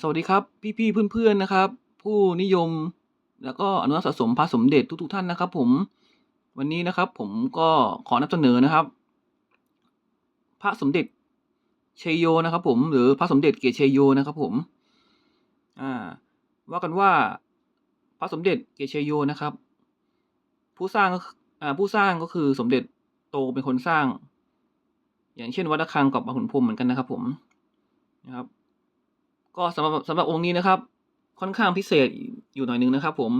สวัสดีครับ พี่ๆเพื่อนๆนะครับ ผู้นิยมแล้วก็อนุรักษ์สะสมพระสมเด็จทุกๆท่านนะครับ ผมวันนี้นะครับ ผมก็ขอนำเสนอนะครับ พระสมเด็จชัยโยนะครับ ผมหรือพระสมเด็จเกียรติชัยโยนะครับ ผม อ่า ว่ากันว่าพระสมเด็จเกียรติชัยโยนะครับ ผู้สร้างอ่าผู้สร้างก็คือสมเด็จโตเป็นคนสร้าง อย่างเช่นวัดระฆังกับพระขุนพรมเหมือนกันนะครับ ผมนะครับ ก็สำหรับสำหรับองค์นี้นะครับ ค่อนข้างพิเศษอยู่หน่อยหนึ่งนะครับ ผม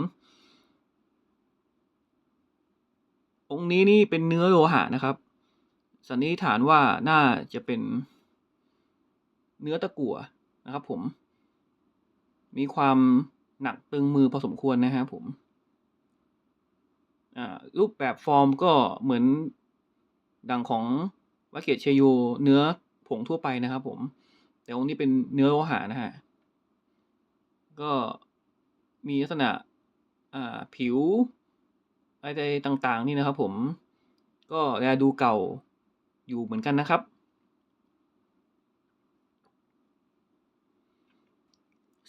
องค์นี้นี่เป็นเนื้อโลหะนะครับ สันนิษฐานว่าน่าจะเป็น เนื้อตะกั่วนะครับ ผม มีความหนักตึงมือพอสมควรนะครับผมรูปแบบฟอร์มก็เหมือนดังของวัดเกตเชโยเนื้อผงทั่วไปนะครับผม แต่องค์นี้เป็นเนื้อโลหะนะฮะ ก็มีลักษณะอ่าผิวอะไรต่างๆ นี่นะครับผม ก็แลดูเก่าอยู่เหมือนกันนะครับ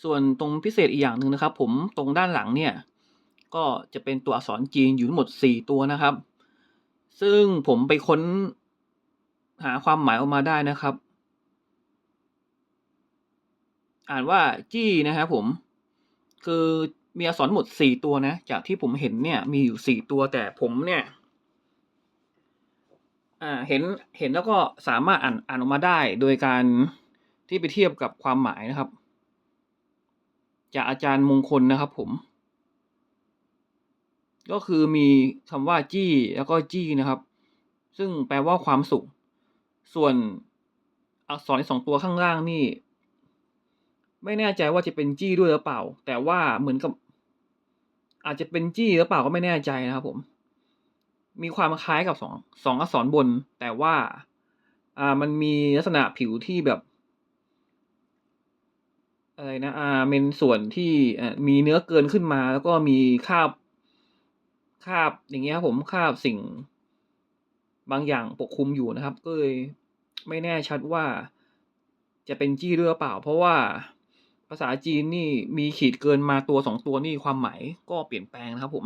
ส่วนตรงพิเศษอีกอย่างหนึ่งนะครับ ผมตรงด้านหลังเนี่ย ก็จะเป็นตัวอักษรจีนอยู่ทั้งหมดสี่ตัวนะครับ ซึ่งผมไปค้นหาความหมายออกมาได้นะครับ อ่านว่าจี้นะครับผม คือมีอักษรหมดสี่ตัวนะ จากที่ผมเห็นเนี่ย มีอยู่สี่ตัวแต่ผมเนี่ย อ่าเห็นเห็นแล้วก็สามารถอ่านอ่านออกมาได้ โดยการที่ไปเทียบกับความหมายนะครับ จากอาจารย์มงคลนะครับผม ก็คือมีคำว่าจี้แล้วก็จี้นะครับ ซึ่งแปลว่าความสุข ส่วนอักษรสองตัวข้างล่างนี่ ไม่แน่ใจว่าจะเป็นจี้ด้วยหรือเปล่า แต่ว่าเหมือนกับ อาจจะเป็นจี้หรือเปล่าก็ไม่แน่ใจนะครับผม มีความคล้ายกับสองสองอักษรบน แต่ว่าอ่ามันมีลักษณะผิวที่แบบ อะไรนะอ่าเป็นส่วนที่มีเนื้อเกินขึ้นมา แล้วก็มีคาบคาบอย่างเงี้ยครับผมคาบสิ่งบางอย่างปกคลุมอยู่นะครับ ก็เลยไม่แน่ชัดว่าจะเป็นจี้หรือเปล่า เพราะว่า ภาษาจีนนี่มีขีดเกินมาตัวสองตัวนี่ความหมายก็เปลี่ยนแปลงนะครับผม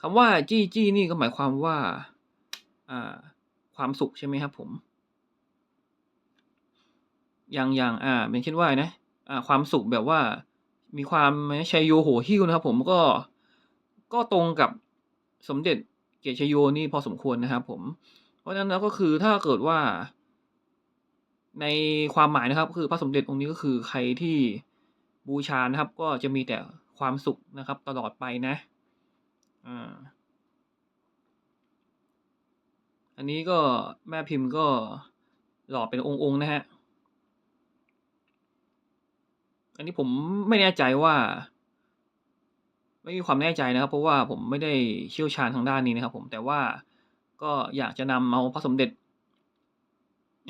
คำว่าจี้จี้นี่ก็หมายความว่าอ่าความสุขใช่ไหมครับผม อย่างอย่างอ่าเป็นเช่นว่านะอ่าความสุขแบบว่ามีความชัยโยโหหิ้วนะครับผมก็ก็ตรงกับสมเด็จเกียรติชัยโยนี่พอสมควรนะครับผม เพราะฉะนั้นแล้วก็คือถ้าเกิดว่า ในความหมายนะครับ คือพระสมเด็จองค์นี้ก็คือใครที่บูชานะครับ ก็จะมีแต่ความสุขนะครับ ตลอดไปนะอ่าอันนี้ก็แม่พิมพ์ก็หล่อเป็นองค์ๆนะฮะอันนี้ผมไม่แน่ใจว่า ไม่มีความแน่ใจนะครับ เพราะว่าผมไม่ได้เชี่ยวชาญทางด้านนี้นะครับ ผมแต่ว่าก็อยากจะนำเอาพระสมเด็จ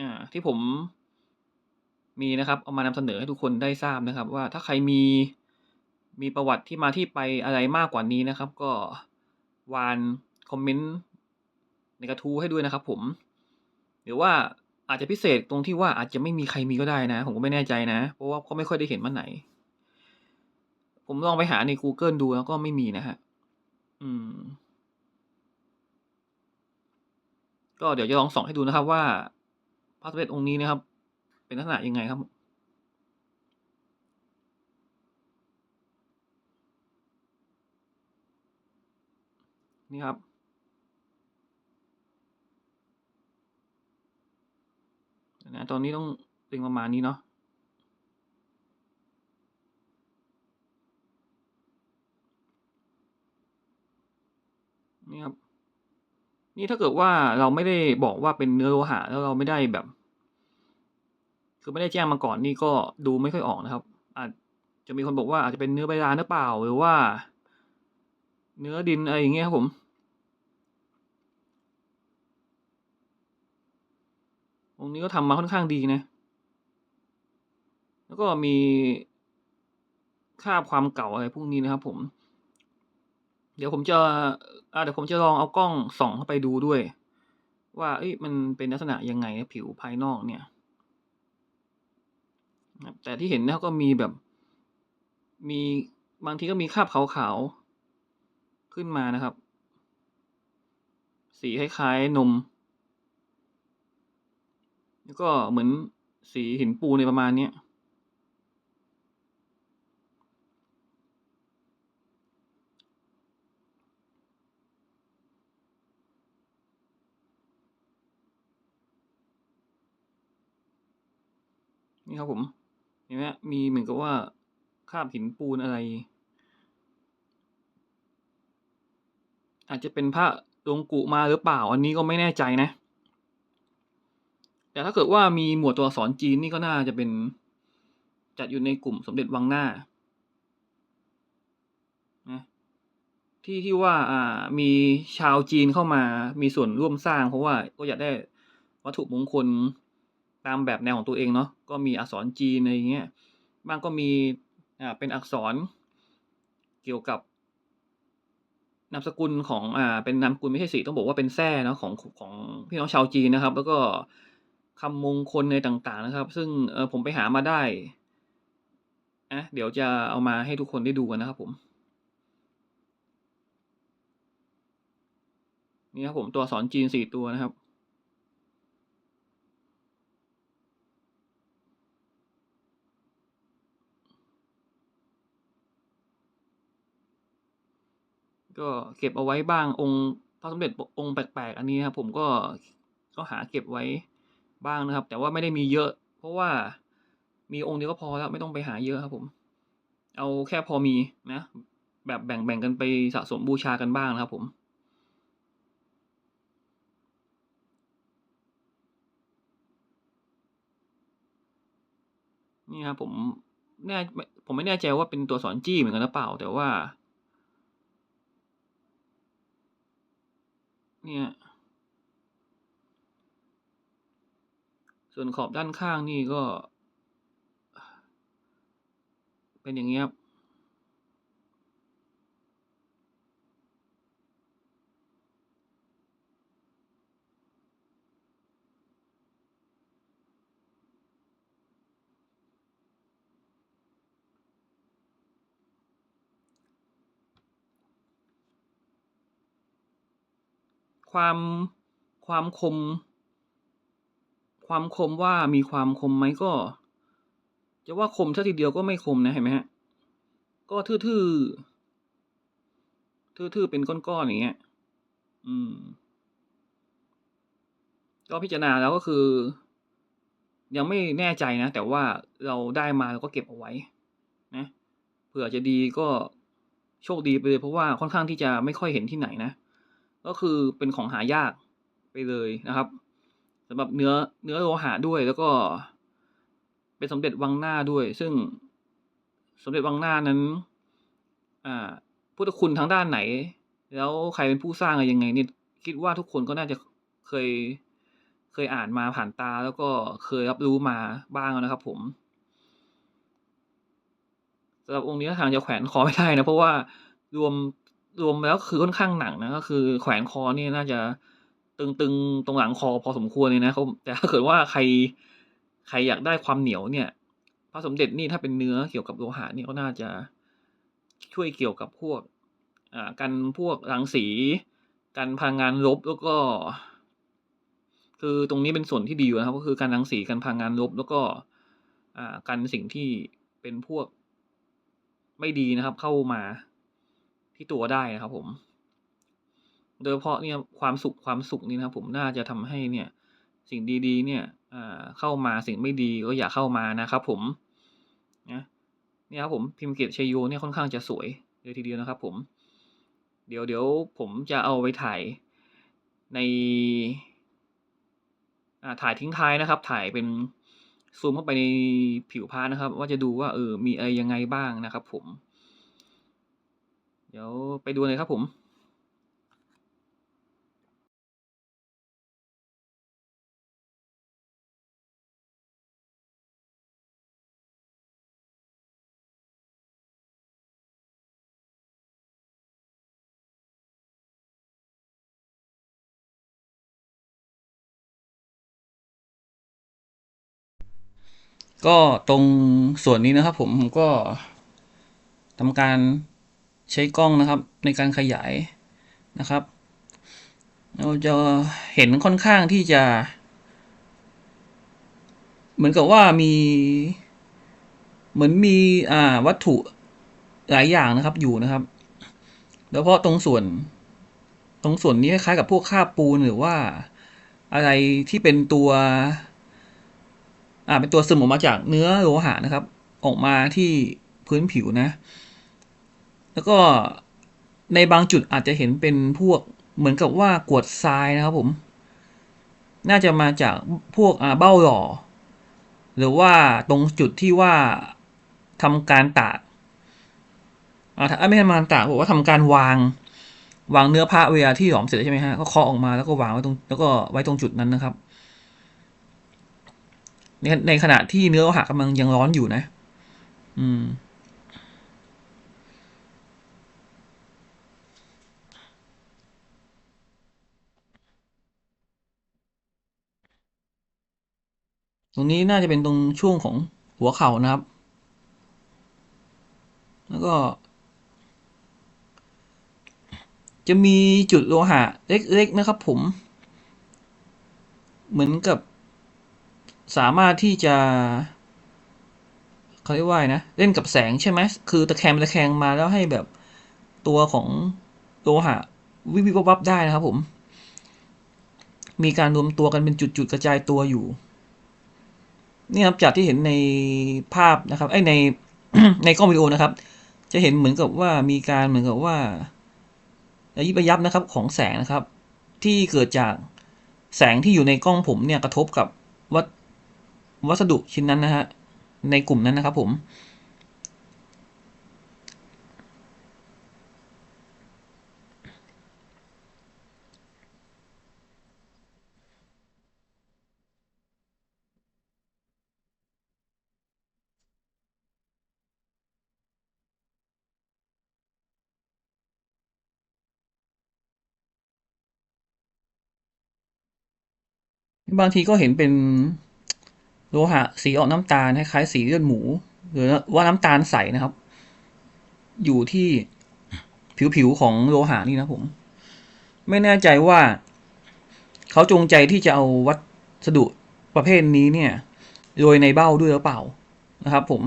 อ่าที่ผม มีนะครับเอามานำเสนอให้ทุกคนได้ทราบนะครับ ว่าถ้าใครมีมีประวัติที่มาที่ไปอะไรมากกว่านี้นะครับ ก็วานคอมเมนต์ในกระทู้ให้ด้วยนะครับ ผม หรือว่าอาจจะพิเศษตรงที่ว่าอาจจะไม่มีใครมีก็ได้นะ ผมก็ไม่แน่ใจนะ เพราะว่าก็ไม่ค่อยได้เห็นมันไหน ผมลองไปหาใน Google ดูแล้วก็ไม่มีนะฮะอืม ก็เดี๋ยวจะลองส่องให้ดูนะครับว่าพระสมเด็จองค์นี้นะครับ เป็นลักษณะยังไงครับนี่ครับ นะ ตอนนี้ต้องเล็งประมาณนี้เนาะ นี่ครับ นี่ถ้าเกิดว่าเราไม่ได้บอกว่าเป็นเนื้อโลหะแล้วเราไม่ได้แบบ คือไม่ได้แจ้งมาก่อนนี่ก็ดูไม่ค่อยออกนะครับ อาจจะมีคนบอกว่าอาจจะเป็นเนื้อใบลานหรือเปล่าหรือว่า เนื้อดินอะไรอย่างเงี้ยครับผมองค์นี้ก็ทำมาค่อนข้างดีนะ แล้วก็มีคาบความเก่าอะไรพวกนี้นะครับ ผม เดี๋ยวผมจะอ่าเดี๋ยวผมจะลองเอากล้องส่องเข้าไปดูด้วย ว่าเอ้ยมันเป็นลักษณะยังไงนะผิวภายนอกเนี่ย ครับแต่ที่เห็นนะครับก็มีแบบ มีบางทีก็มีคราบขาวๆขึ้นมานะครับ สีคล้ายๆนม แล้วก็เหมือนสีหินปูในประมาณนี้นี่ครับผม เห็นไหมมีเหมือนกับว่าคาบหินปูนอะไร อาจจะเป็นพระหลวงกุมาหรือเปล่า อันนี้ก็ไม่แน่ใจนะ แต่ถ้าเกิดว่ามีหมวดตัวอักษรจีนนี่ก็น่าจะเป็นจัดอยู่ในกลุ่มสมเด็จวังหน้านะที่ที่ว่าอ่ามีชาวจีนเข้ามามีส่วนร่วมสร้างเพราะว่าก็อยากได้วัตถุมงคล ตามแบบแนวของตัวเองเนาะก็มีอักษรจีนอะไรอย่างเงี้ยบ้างก็มีอ่าเป็นอักษรเกี่ยวกับนามสกุลของอ่าเป็นนามสกุลไม่ใช่สิต้องบอกว่าเป็นแทร่เนาะของของพี่น้องชาวจีนนะครับ แล้วก็คำมงคลอะไรต่างๆนะครับ ซึ่งเออผมไปหามาได้อาเดี๋ยวจะเอามาให้ทุกคนได้ดูกันนะครับผมนี่ครับผมตัวอักษรจีน4ตัวนะครับ ก็เก็บเอาไว้บ้างองค์พระสมเด็จองค์แปลกๆอันนี้นะครับผมก็ก็หาเก็บไว้บ้างนะครับ แต่ว่าไม่ได้มีเยอะ เพราะว่ามีองค์เดียวก็พอแล้วไม่ต้องไปหาเยอะครับผม เอาแค่พอมีนะ แบบแบ่งๆกันไปสะสมบูชากันบ้างนะครับผมนี่ครับผมแน่ผมไม่แน่ใจว่าเป็นตัวสอักษรจี้เหมือนกันหรือเปล่า แต่ว่า เนี่ย ส่วนขอบด้านข้างนี่ก็ เป็นอย่างเงี้ครับ ความความคม ความคมว่ามีความคมไหมก็ จะว่าคมเสียทีเดียวก็ไม่คมนะเห็นไหมครับก็ทื่อๆทื่อๆเป็นก้อนๆอย่างเงี้ย อืม ก็พิจารณาแล้วก็คือ ยังไม่แน่ใจนะ แต่ว่าเราได้มาเราก็เก็บเอาไว้ นะเผื่อจะดีก็โชคดีไปเลยเพราะว่าค่อนข้างที่จะไม่ค่อยเห็นที่ไหนนะ ก็คือเป็นของหายากไปเลยนะครับสำหรับเนื้อเนื้อโลหะด้วยแล้วก็ เป็นสมเด็จวังหน้าด้วย ซึ่งสมเด็จวังหน้านั้น อ่าพุทธคุณทางด้านไหน แล้วใครเป็นผู้สร้างอะไรยังไงเนี่ยคิดว่าทุกคนก็น่าจะเคยเคยอ่านมาผ่านตา แล้วก็เคยรับรู้มาบ้างแล้วนะครับ ผมสำหรับองค์นี้ทาทางจะแขวนคอไม่ได้นะเพราะว่ารวม รวมแล้วคือค่อนข้างหนักนะก็คือแขวนคอนี่น่าจะตึงๆตรงหลังคอพอสมควรเลยนะครับแต่ถ้าเกิดว่าใครใครอยากได้ความเหนียวเนี่ย พระสมเด็จนี่ถ้าเป็นเนื้อเกี่ยวกับโลหะนี่ก็น่าจะช่วยเกี่ยวกับพวกอ่ากันพวกรังสี กันพลังงานลบแล้วก็ คือตรงนี้เป็นส่วนที่ดีอยู่นะครับ ก็คือกันรังสีกันพลังงานลบแล้วก็อ่ากันสิ่งที่เป็นพวกไม่ดีนะครับเข้ามา ที่ตัวได้นะครับผม โดยเฉพาะเนี่ยความสุขความสุขนี่นะครับผมน่าจะทำให้เนี่ย สิ่งดีๆ เนี่ยเข้ามาสิ่งไม่ดีก็อย่าเข้ามานะครับ ผมนะเนี่ยครับผมพิมพ์เกตชยโยเนี่ยค่อนข้างจะสวยเลยทีเดียวนะครับ ผม เดี๋ยวเดี๋ยวผมจะเอาไปถ่ายในถ่ายทิ้งท้ายนะครับ ถ่ายเป็นซูมเข้าไปในผิวพระนะครับ ว่าจะดูว่าเออมีอะไรยังไงบ้างนะครับ ผม ดี๋ยวไปดูเลยครับผมก็ตรงส่วนนี้นะครับผมผมก็ทำการ ใช้กล้องนะครับในการขยายนะครับ เราจะเห็นค่อนข้างที่จะ เหมือนกับว่ามีเหมือนมีอ่าวัตถุหลายอย่างนะครับอยู่นะครับ แล้วเพราะตรงส่วนตรงส่วนนี้คล้ายกับพวกคราบปูนหรือว่าอะไรที่เป็นตัว อ่าเป็นตัวซึมออกมาจากเนื้อโลหะนะครับ ออกมาที่พื้นผิวนะ แล้วก็ในบางจุดอาจจะเห็นเป็นพวกเหมือนกับว่ากวดทรายนะครับผม น่าจะมาจากพวกเบ้าหล่อ หรือว่าตรงจุดที่ว่าทำการตากอ่าถ้าไม่ใช่ทำการตากบอกว่าทำการวาง วางเนื้อผ้าเวลาที่หลอมเสร็จใช่ไหมฮะก็เคาะออกมาแล้วก็วางไว้ตรงแล้วก็ไว้ตรงจุดนั้นนะครับ ในในขณะที่เนื้อโลหะกำลังยังร้อนอยู่นะ อืม รงนี้น่าจะเป็นตรงช่วงของหัวเข่านะครับ แล้วก็ จะมีจุดโลหะเล็กๆนะครับผม เหมือนกับสามารถที่จะเขาเรียกว่านะ เล่นกับแสงใช่ไหมคือตะแคงตะแคงมาแล้วให้แบบตัวของโลหะวิววับวับได้นะครับผม มีการรวมตัวกันเป็นจุดๆกระจายตัวอยู่ นี่ครับจากที่เห็นในภาพนะครับไอในในกล้องวิดีโอนะครับ จะเห็นเหมือนกับว่ามีการเหมือนกับว่ายิบยับนะครับของแสงนะครับ ที่เกิดจากแสงที่อยู่ในกล้องผมเนี่ยกระทบกับวัสวัสดุชิ้นนั้นนะฮะในกลุ่มนั้นนะครับผม บางทีก็เห็นเป็นโลหะสีออกน้ำตาลคล้ายๆสีเลือดหมู หรือว่าน้ำตาลใสนะครับ อยู่ที่ผิวๆของโลหะนี่นะผม ไม่แน่ใจว่า เขาจงใจที่จะเอาวัสดุประเภทนี้เนี่ยโรยในเบ้าด้วยหรือเปล่านะครับ ผม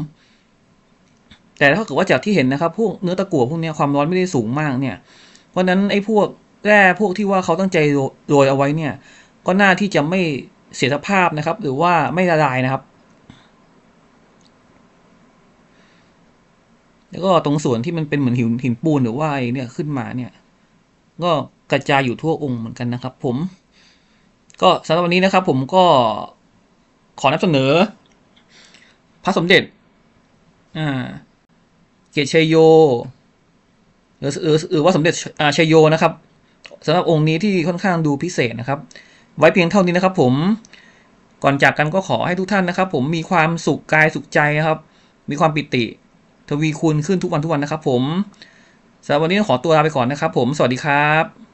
แต่ถ้าเกิดว่าจากที่เห็นนะครับพวกเนื้อตะกั่วพวกนี้ความร้อนไม่ได้สูงมากเนี่ย เพราะฉะนั้นไอ้พวกแร่พวกที่ว่าเขาตั้งใจโรยเอาไว้เนี่ย ก็น่าที่จะไม่เสียสภาพนะครับ หรือว่าไม่ละลายนะครับ แล้วก็ตรงส่วนที่มันเป็นเหมือนหินหินปูนหรือว่าไอเนี่ยขึ้นมาเนี่ย ก็กระจายอยู่ทั่วองค์เหมือนกันนะครับ ผม ก็สำหรับวันนี้นะครับ ผมก็ขอนำเสนอ พระสมเด็จอ่าเกตชัยโยหรือหรือว่าสมเด็จอ่าชัยโยนะครับสำหรับองค์นี้ที่ค่อนข้างดูพิเศษนะครับ ไว้เพียงเท่านี้นะครับ ผม ก่อนจากกันก็ขอให้ทุกท่านนะครับ ผมมีความสุขกายสุขใจนะครับ มีความปิติ ทวีคูณขึ้นทุกวันทุกวันนะครับ ผมสำหรับวันนี้ขอตัวลาไปก่อนนะครับ ผม สวัสดีครับ